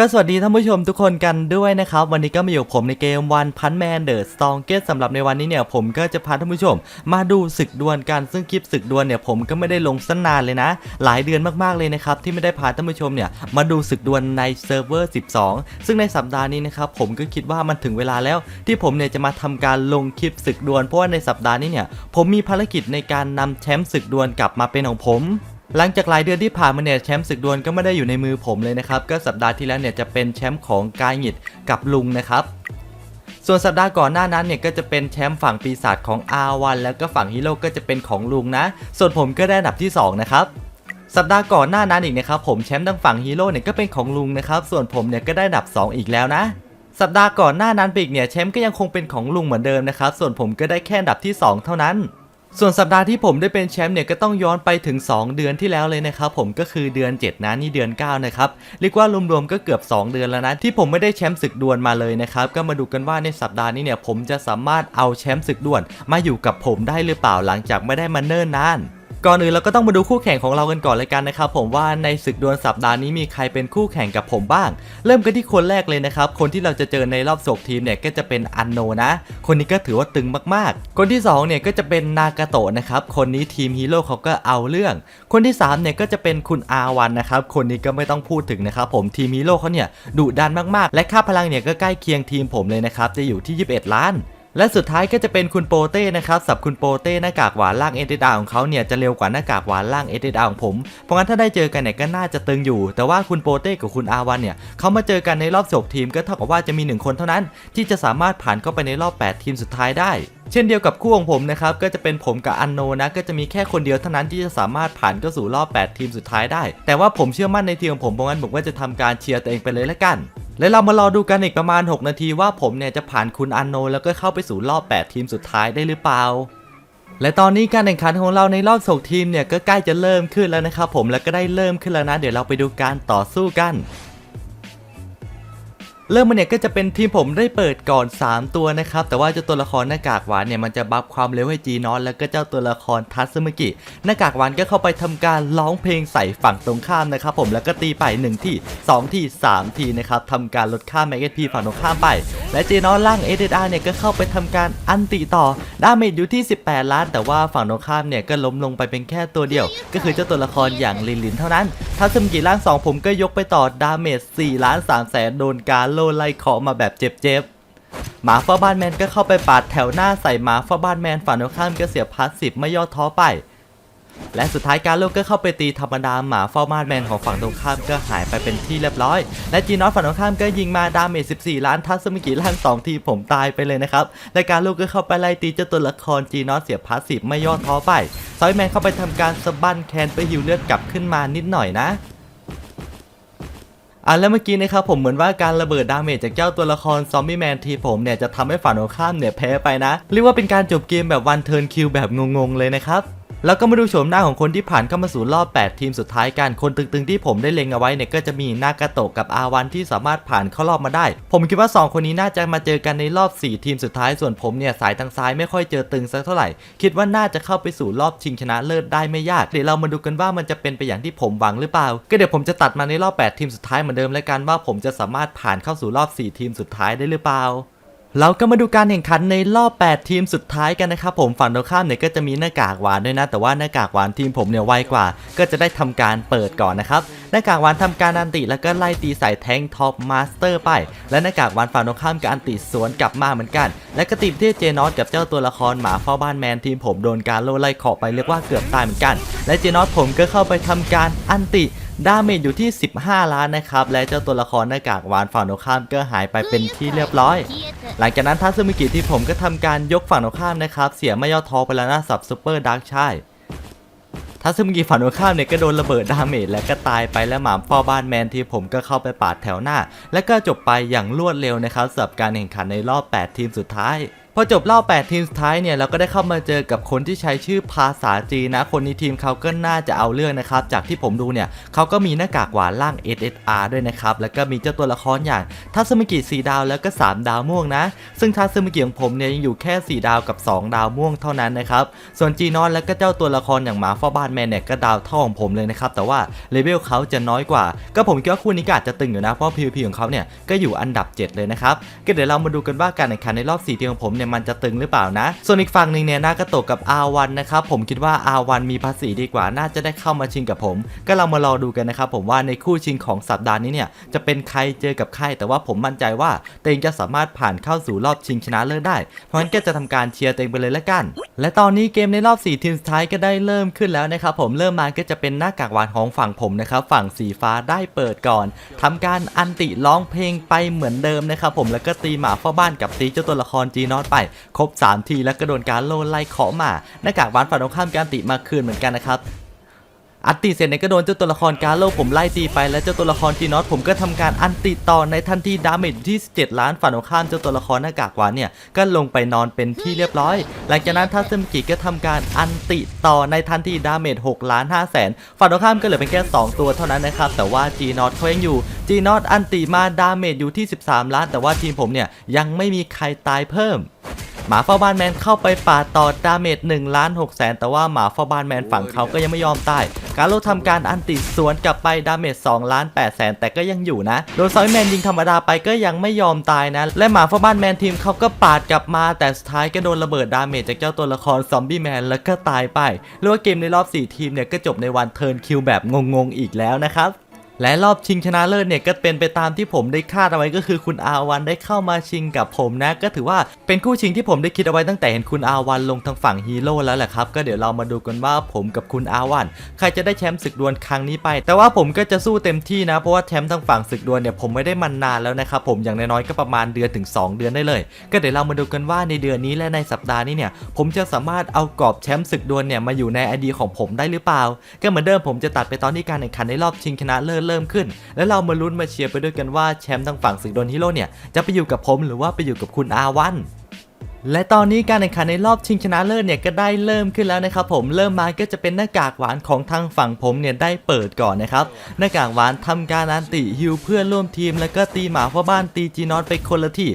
ก็สวัสดีท่านผู้ชมทุกคนกันด้วยนะครับ วันนี้ก็มาอยู่ผมในเกมวันพันแมนเดอร์สตองเกตสำหรับในวันนี้เนี่ยผมก็จะพาท่านผู้ชม มาดูศึกดวลกันซึ่งคลิปศึกดวลเนี่ยผมก็ไม่ได้ลงสนานเลยนะ หลายเดือนมากๆเลยนะครับที่ไม่ได้พาท่านผู้ชมเนี่ยมาดูศึกดวลในเซิร์ฟเวอร์ 12 ซึ่งในสัปดาห์นี้นะครับผมก็คิดว่ามันถึงเวลาแล้วที่ผมเนี่ยจะมาทำการลงคลิปศึกดวลเพราะว่าในสัปดาห์นี้เนี่ยผมมีภารกิจในการนำแชมป์ศึกดวลกลับมาเป็นของผม หลังจากหลายเดือนที่ผ่านมาเนี่ยแชมป์ศึกดวลก็ไม่ได้อยู่ในมือผมเลยนะครับ ก็สัปดาห์ที่แล้วเนี่ยจะเป็นแชมป์ของกายหงิดกับลุงนะครับ ส่วนสัปดาห์ก่อนหน้านั้นเนี่ยก็จะเป็นแชมป์ฝั่งปีศาจของ R1 แล้วก็ฝั่งฮีโร่ก็จะเป็นของลุงนะ ส่วนผมก็ได้อันดับที่ 2 นะครับสัปดาห์ก่อนหน้านั้นอีกนะครับผมแชมป์ทั้งฝั่งฮีโร่เนี่ยก็เป็นของลุงนะครับส่วนผมเนี่ยก็ได้อันดับ 2 อีกแล้วนะ สัปดาห์ก่อนหน้านั้นปอีกเนี่ยแชมป์ก็ยังคงเป็นของลุงเหมือนเดิมนะครับส่วนผมก็ได้แค่อันดับที่ 2 เท่านั้น ส่วนสัปดาห์ที่ผมได้เป็นแชมป์เนี่ยก็ต้องย้อนไปถึง 2 เดือนที่แล้วเลยนะครับผมก็คือเดือน 7นะนี่เดือน 9 นะครับเรียกว่ารวมๆก็เกือบ 2 เดือนแล้วนะที่ผมไม่ได้แชมป์ศึกดวลมาเลยนะครับก็มาดูกันว่าในสัปดาห์นี้เนี่ยผมจะสามารถเอาแชมป์ศึกดวลมาอยู่กับผมได้หรือเปล่าหลังจากไม่ได้มาเนิ่นนาน ก่อนอื่นเราก็ต้องมาดูคู่แข่งของเรากันก่อนเลยกันนะครับผมว่าในศึกดวลสัปดาห์นี้มีใครเป็นคู่แข่งกับผมบ้าง เริ่มกันที่คนแรกเลยนะครับ คนที่เราจะเจอในรอบโศกทีมเนี่ยก็จะเป็นอันโนนะ คนนี้ก็ถือว่าตึงมากๆ คนที่2เนี่ยก็จะเป็นนากาโตะนะครับ คนนี้ทีมฮีโร่เขาก็เอาเรื่อง คนที่3เนี่ยก็จะเป็นคุณอาวันนะครับ คนนี้ก็ไม่ต้องพูดถึงนะครับผมทีมฮีโร่เขาเนี่ยดุดันมากๆ และค่าพลังเนี่ยก็ใกล้เคียงทีมผมเลยนะครับจะอยู่ที่ 21 ล้าน และสุดท้ายก็จะเป็นคุณโปเต้นะครับสับคุณโปเต้หน้ากากหวานล่างเอเดดาของเขาเนี่ยจะเร็วกว่าหน้ากากหวานล่างเอเดดาของผม เพราะงั้นถ้าได้เจอกันเนี่ยก็น่าจะตึงอยู่ แต่ว่าคุณโปเต้กับคุณอาวันเนี่ยเขามาเจอกันในรอบจบทีมก็เท่ากับว่าจะมีหนึ่งคนเท่านั้น ที่จะสามารถผ่านเข้าไปในรอบ 8 ทีมสุดท้ายได้ เช่นเดียวกับคู่ของผมนะครับก็จะเป็นผมกับอันโนนะก็จะมีแค่คนเดียวเท่านั้นที่จะสามารถผ่านเข้าสู่รอบ 8 ทีมสุดท้ายได้ แต่ว่าผมเชื่อมั่นในทีมของผมเพราะงั้นผมก็จะทำการเชียร์ตัวเองไปเลยละกัน และเรามารอดูกันอีกประมาณ 6 นาทีว่าผมเนี่ยจะผ่านคุณอันโน แล้วก็เข้าไปสู่รอบ 8 ทีมสุดท้ายได้หรือเปล่า และตอนนี้การแข่งขันของเราในรอบส่ทีมเนี่ยก็ใกล้จะเริ่มขึ้นแล้วนะครับผมแล้วก็ได้เริ่มขึ้นแล้วนะ เดี๋ยวเราไปดูการต่อสู้กัน เริ่มมาเนี่ยก็จะเป็นทีมผมได้เปิดก่อน 3 ตัวนะครับ แต่ว่าเจ้าตัวละครหน้ากากหวานเนี่ยมันจะบัฟความเร็วให้จีนอนแล้วก็เจ้าตัวละครทัตสึมิกิ หน้ากากหวานก็เข้าไปทำการร้องเพลงใส่ฝั่งตรงข้ามนะครับผมแล้วก็ตีไป 1 ที่ 2 ที่ 3 ทีนะครับทำการลดค่าแมกเนตพีฝั่งตรงข้ามไป และจีนอนล่างเอเดอาเนี่ยก็เข้าไปทำการอันติต่อดาเมจอยู่ที่ 18 ล้าน แต่ว่าฝั่งตรงข้ามเนี่ยก็ล้มลงไปเป็นแค่ตัวเดียว ก็คือเจ้าตัวละครอย่างลินลินเท่านั้นทัตสึมิกิล่างสองผมก็ยกไปต่อดาเมจ4ล้าน3แสนโดนการโลไล่เคาะมาแบบเจ็บๆ หมาฟ้าบ้านแมนก็เข้าไปปาดแถวหน้าใส่หมาฟ้าบ้านแมนฝั่งตรงข้ามก็เสียพาสซีฟไม่ย่อท้อไป และสุดท้ายการโลกก็เข้าไปตีธรรมดาหมาเฝ้าบ้านแมนของฝั่งตรงข้ามก็หายไปเป็นที่เรียบร้อย และจีนอตฝั่งตรงข้ามก็ยิงมาดาเมจ14 ล้านทัศมิกิล่าง2ทีผมตายไปเลยนะครับ และการโลกก็เข้าไปไล่ตีเจ้าตัวละครจีนอตเสียพาสซีฟไม่ย่อท้อไปซอยแมนเข้าไปทำการสะบั้นแคนไปฮิวเลือดกลับขึ้นมานิดหน่อยนะ อะแล้วเมื่อกี้นะครับผมเหมือนว่าการระเบิดดาเมจจากเจ้าตัวละครซอมบี้แมนทีผมเนี่ยจะทำให้ฝันของข้ามเนี่ยแพ้ไปนะ เรียกว่าเป็นการจบเกมแบบวันเทิร์นคิวแบบงงๆเลยนะครับ แล้วก็มาดูโฉมหน้าของคนที่ผ่านเข้ามาสู่รอบ 8 ทีมสุดท้ายกันคนตึงๆที่ผมได้เล็งเอาไว้เนี่ยก็จะมีนากาโตะกับอาวันที่สามารถผ่านเข้ารอบมาได้ ผมคิดว่า 2 คนนี้น่าจะมาเจอกันในรอบ 4 ทีมสุดท้ายส่วนผมเนี่ยสายทางซ้ายไม่ค่อยเจอตึงสักเท่าไหร่ คิดว่าน่าจะเข้าไปสู่รอบชิงชนะเลิศได้ไม่ยากเดี๋ยวเรามาดูกันว่ามันจะเป็นไปอย่างที่ผมหวังหรือเปล่า ก็เดี๋ยวผมจะตัดมาในรอบ 8 ทีมสุดท้ายเหมือนเดิมแล้วกันว่าผมจะสามารถผ่านเข้าสู่รอบ 4 ทีมสุดท้ายได้หรือเปล่า เราก็มาดูการแข่งขันในรอบ 8 ทีมสุดท้ายกันนะครับผมฝั่งตรงข้ามเนี่ยก็จะมีหน้ากากหวานด้วยนะ แต่ว่าหน้ากากหวานทีมผมเนี่ยไวกว่า ก็จะได้ทำการเปิดก่อนนะครับหน้ากากหวานทำการอันติแล้วก็ไล่ตีใส่แทงท็อปมาสเตอร์ไป และหน้ากากหวานฝั่งตรงข้ามก็อันติสวนกลับมาเหมือนกัน และกระติบที่เจนอสกับเจ้าตัวละครหมาเฝ้าบ้านแมนทีมผมโดนการโลไล่เคาะไปเรียกว่าเกือบตายเหมือนกัน และเจนอสผมก็เข้าไปทำการอันติ ดาเมจอยู่ที่ 15 ล้านนะครับ และเจ้าตัวละครหน้ากากหวานฝั่งตรงข้ามก็หายไปเป็นที่เรียบร้อย หลังจากนั้นทัศมิกิที่ผมก็ทำการยกฝั่งตรงข้ามนะครับ เสียไม่ย่อท้อไปแล้วนะสับซูเปอร์ดาร์กใช่ทัศมิกิฝั่งตรงข้ามเนี่ยก็โดนระเบิดดาเมจและก็ตายไปและหมามพ่อบ้านแมนที่ผมก็เข้าไปปาดแถวหน้า และก็จบไปอย่างรวดเร็วนะครับสำหรับการแข่งขันในรอบ 8 ทีมสุดท้ายผ พอจบรอบ8ทีมสุดท้ายเนี่ยเราก็ได้เข้ามาเจอกับคนที่ใช้ชื่อภาษาจีนนะ คนนี้ทีมเขาก็น่าจะเอาเรื่องนะครับ จากที่ผมดูเนี่ยเขาก็มีหน้ากากหวานล่าง SSR ด้วยนะครับ แล้วก็มีเจ้าตัวละครอย่างทัศมิกิ4ดาวแล้วก็ 3 ดาวม่วงนะ ซึ่งทัศมิกิของผมเนี่ยยังอยู่แค่ 4 ดาวกับ 2 ดาวม่วงเท่านั้นนะครับ ส่วนจีนอนแล้วก็เจ้าตัวละครอย่างหมาเฝ้าบ้านแมนเนี่ยก็ดาวเท่าของผมเลยนะครับ แต่ว่าเลเวลเขาจะน้อยกว่า ก็ผมคิดว่าคู่นี้ก็อาจจะตึงอยู่นะ เพราะ PVP ของเขาเนี่ยก็อยู่อันดับ 7 เลยนะครับก็เดี๋ยวเรามาดูกันว่าการแข่งขันในรอบ4ทีมของผมเนี่ยมันจะตึงหรือเปล่านะ ส่วนอีกฝั่งหนึ่งเนี่ยนาก็ตกกับ R1 นะครับผมคิดว่า R1 มีภาษีดีกว่าน่าจะได้เข้ามาชิงกับผม ก็เรามารอดูกันนะครับผมว่าในคู่ชิงของสัปดาห์นี้เนี่ยจะเป็นใครเจอกับใครแต่ว่าผมมั่นใจว่าเองจะสามารถผ่านเข้าสู่รอบชิงชนะเลิศได้ เพราะงั้นก็จะทำการเชียร์เองไปเลยละกัน และตอนนี้เกมในรอบ 4 ทีมสุดท้ายก็ได้เริ่มขึ้นแล้วนะครับผมเริ่มมาก็จะเป็นหน้ากากหวานของฝั่งผมนะครับฝั่งสีฟ้าได้เปิดก่อนทำการอันติร้องเพลงไปเหมือนเดิมนะครับผมแล้วก็ตีหมาเฝ้าบ้านกับตีเจ้าตัวละครจีนอตไปครบ 3 ทีแล้วก็โดนการโลนไล่เคาะมาหน้ากากหวานฝั่งตรงข้ามการติมาคืนเหมือนกันนะครับ อันติเสร็จเนี่ยก็โดนเจ้าตัวละครกาโลผมไล่ตีไปแล้วเจ้าตัวละครจีนอตผมก็ทำการอันติต่อในทันทีดาเมจที่17ล้านฝั่งตรงข้ามเจ้าตัวละครหน้ากากหวานเนี่ยก็ลงไปนอนเป็นที่เรียบร้อย หลังจากนั้นทัศมกิก็ทำการอันติต่อในทันทีดาเมจ6ล้าน5แสนฝั่งตรงข้ามก็เหลือเป็นแค่2 ตัวเท่านั้นนะครับแต่ว่าจีนอตเขายังอยู่จีนอตอันติมาดาเมจอยู่ที่ 13 ล้าน แต่ว่าทีมผมเนี่ยยังไม่มีใครตายเพิ่ม หมาเฝ้าบ้านแมนเข้าไปปาต่อดาเมจ1ล้าน6แสนแต่ว่าหมาเฝ้าบ้านแมนฝั่งเขาก็ยังไม่ยอมตาย การโลทำการอันติสวนกลับไปดาเมจ2ล้าน8แสนแต่ก็ยังอยู่นะ โดนซอยแมนยิงธรรมดาไปก็ยังไม่ยอมตายนะ และหมาเฝ้าบ้านแมนทีมเขาก็ปาดกลับมาแต่สุดท้ายก็โดนระเบิดดาเมจจากเจ้าตัวละครซอมบี้แมนแล้วก็ตายไปเรียกว่าเกมในรอบ 4 ทีมเนี่ยก็จบในวันเทิร์นคิวแบบงงๆอีกแล้วนะครับ และรอบชิงชนะเลิศเนี่ยก็เป็นไปตามที่ผมได้คาดเอาไว้ก็คือคุณอาวันได้เข้ามาชิงกับผมนะ ก็ถือว่าเป็นคู่ชิงที่ผมได้คิดเอาไว้ตั้งแต่เห็นคุณอาวันลงทางฝั่งฮีโร่แล้วแหละครับก็เดี๋ยวเรามาดูกันว่าผมกับคุณอาวันใครจะได้แชมป์ศึกดวลครั้งนี้ไป แต่ว่าผมก็จะสู้เต็มที่นะเพราะว่าแชมป์ทางฝั่งศึกดวลเนี่ยผมไม่ได้มันนานแล้วนะครับผมอย่างน้อยๆก็ประมาณเดือนถึง 2 เดือนได้เลย ก็เดี๋ยวเรามาดูกันว่าในเดือนนี้และในสัปดาห์นี้เนี่ยผมจะสามารถเอากรอบแชมป์ศึกดวลเนี่ยมาอยู่ในไอดีของผมได้หรือเปล่า ก็เหมือนเดิมผมจะตัดไปตอนที่การแข่งขันในรอบชิงชนะเลิศเริ่มขึ้น แล้วเรามาลุ้นมาเชียร์ไปด้วยกันว่าแชมป์ทางฝั่งศึกดนฮีโร่เนี่ยจะไปอยู่กับผมหรือว่าไปอยู่กับคุณอาวันและตอนนี้การแข่งขันในรอบชิงชนะเลิศเนี่ยก็ได้เริ่มขึ้นแล้วนะครับผมเริ่มมาก็จะเป็นหน้ากากหวานของทางฝั่งผมเนี่ยได้เปิดก่อนนะครับหน้ากากหวานทำการอันติฮิวเพื่อนร่วมทีม แล้วก็ตีหมาพ่อบ้านตีจีนอตไปคนละที่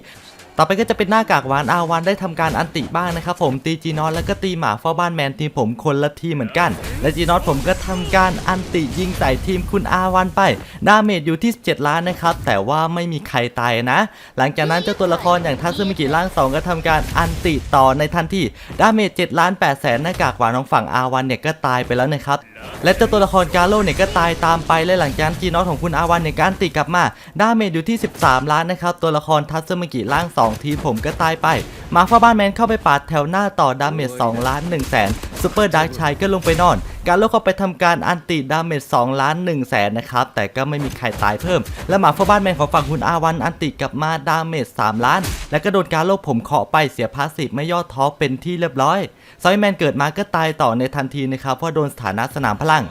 ต่อไปก็จะเป็นหน้ากากหวานอาวันได้ทำการอันติบ้างนะครับผมตีจีนอตแล้วก็ตีหมาเฝ้าบ้านแมนทีมผมคนละทีเหมือนกัน และจีนอตผมก็ทำการอันติยิงใส่ทีมคุณอาวันไปดาเมจอยู่ที่ 17 ล้านนะครับแต่ว่าไม่มีใครตายนะ หลังจากนั้นเจ้าตัวละครอย่างทัศมิกิร่าง 2 ก็ทำการอันติต่อในทันทีดาเมจ7ล้าน8แสนหน้ากากหวานของฝั่งอาวันเนี่ยก็ตายไปแล้วนะครับ และเจ้าตัวละครกาโลเนี่ยก็ตายตามไปและหลังจากนั้นจีนอตของคุณอาวันเนี่ยการติกลับมาดาเมจอยู่ที่ 13 ล้านนะครับตัวละครทัศมิกิร่าง 2 ทีผมก็ตายไป มาฟ้าบ้านแมนเข้าไปปาดแถวหน้าต่อดาเมจ2ล้าน1แสนซูเปอร์ดาร์กชายก็ลงไปนอน การโลเข้าไปทำการอันติดาเมจ2ล้าน1แสนนะครับ แต่ก็ไม่มีใครตายเพิ่ม และหมาฟ้าบ้านแมนของฝั่งคุณอาวันอันติกลับมาดาเมจ3ล้าน และก็โดนการโลผมเคาะไปเสียพาสิฟไม่ย่อท้อเป็นที่เรียบร้อยซอยแมนเกิดมาก็ตายต่อในทันทีนะครับเพราะโดนสถานะสนามพลัง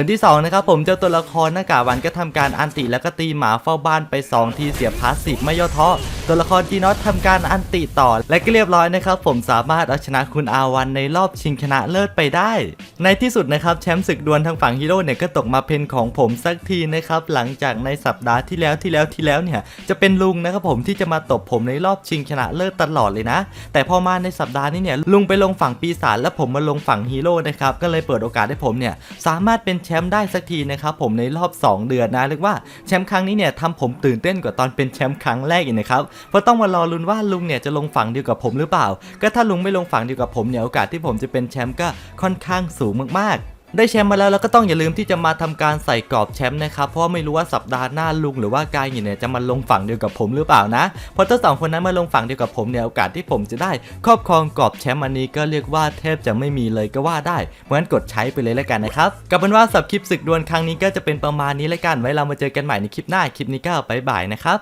เทิร์นที่2นะครับผมเจ้าตัวละครหน้ากากวันก็ทำการอันติแล้วก็ตีหมาเฝ้าบ้านไป 2 ทีเสียพาสซีฟไม่ย่อท้อตัวละครจีนอตทำการอันติต่อ และก็เรียบร้อยนะครับผมสามารถเอาชนะคุณอาวันในรอบชิงชนะเลิศไปได้ ในที่สุดนะครับแชมป์ศึกดวลทางฝั่งฮีโร่เนี่ยก็ตกมาเป็นของผมสักทีนะครับหลังจากในสัปดาห์ที่แล้วที่แล้วที่แล้วเนี่ยจะเป็นลุงนะครับผมที่จะมาตบผมในรอบชิงชนะเลิศตลอดเลยนะ แต่พอมาในสัปดาห์นี้เนี่ยลุงไปลงฝั่งปีศาจแล้วผมมาลงฝั่งฮีโร่นะครับก็เลยเปิดโอกาสให้ผมเนี่ยสามารถเป็นแชชมป์ได้สักทีนะครับผมในรอบ 2 เดือนนะเรียกว่าแชมป์ครั้งนี้เนี่ยทำผมตื่นเต้นกว่าตอนเป็นแชมป์ครั้งแรกอีกนะครับเพราะต้องมารอลุ้นว่าลุงเนี่ยจะลงฝั่งเดียวกับผมหรือเปล่า ก็ถ้าลุงไม่ลงฝั่งเดียวกับผมเนี่ยโอกาสที่ผมจะเป็นแชมป์ก็ค่อนข้างสูงมากๆ ได้แชมป์มาแล้วแล้วก็ต้องอย่าลืมที่จะมาทำการใส่กรอบแชมป์นะครับ เพราะไม่รู้ว่าสัปดาห์หน้าลุงหรือว่ากายหยินเนี่ยจะมาลงฝั่งเดียวกับผมหรือเปล่านะ เพราะถ้าสองคนนั้นมาลงฝั่งเดียวกับผมเนี่ยโอกาสที่ผมจะได้ครอบครองกรอบแชมป์อันนี้ก็เรียกว่าแทบจะไม่มีเลยก็ว่าได้เพราะฉะนั้นกดใช้ไปเลยแล้วกันนะครับกับเป็นว่าสับคลิปศึกดวลครั้งนี้ก็จะเป็นประมาณนี้แล้วกันไว้เรามาเจอกันใหม่ในคลิปหน้าคลิปนี้ก็บายบายนะครับ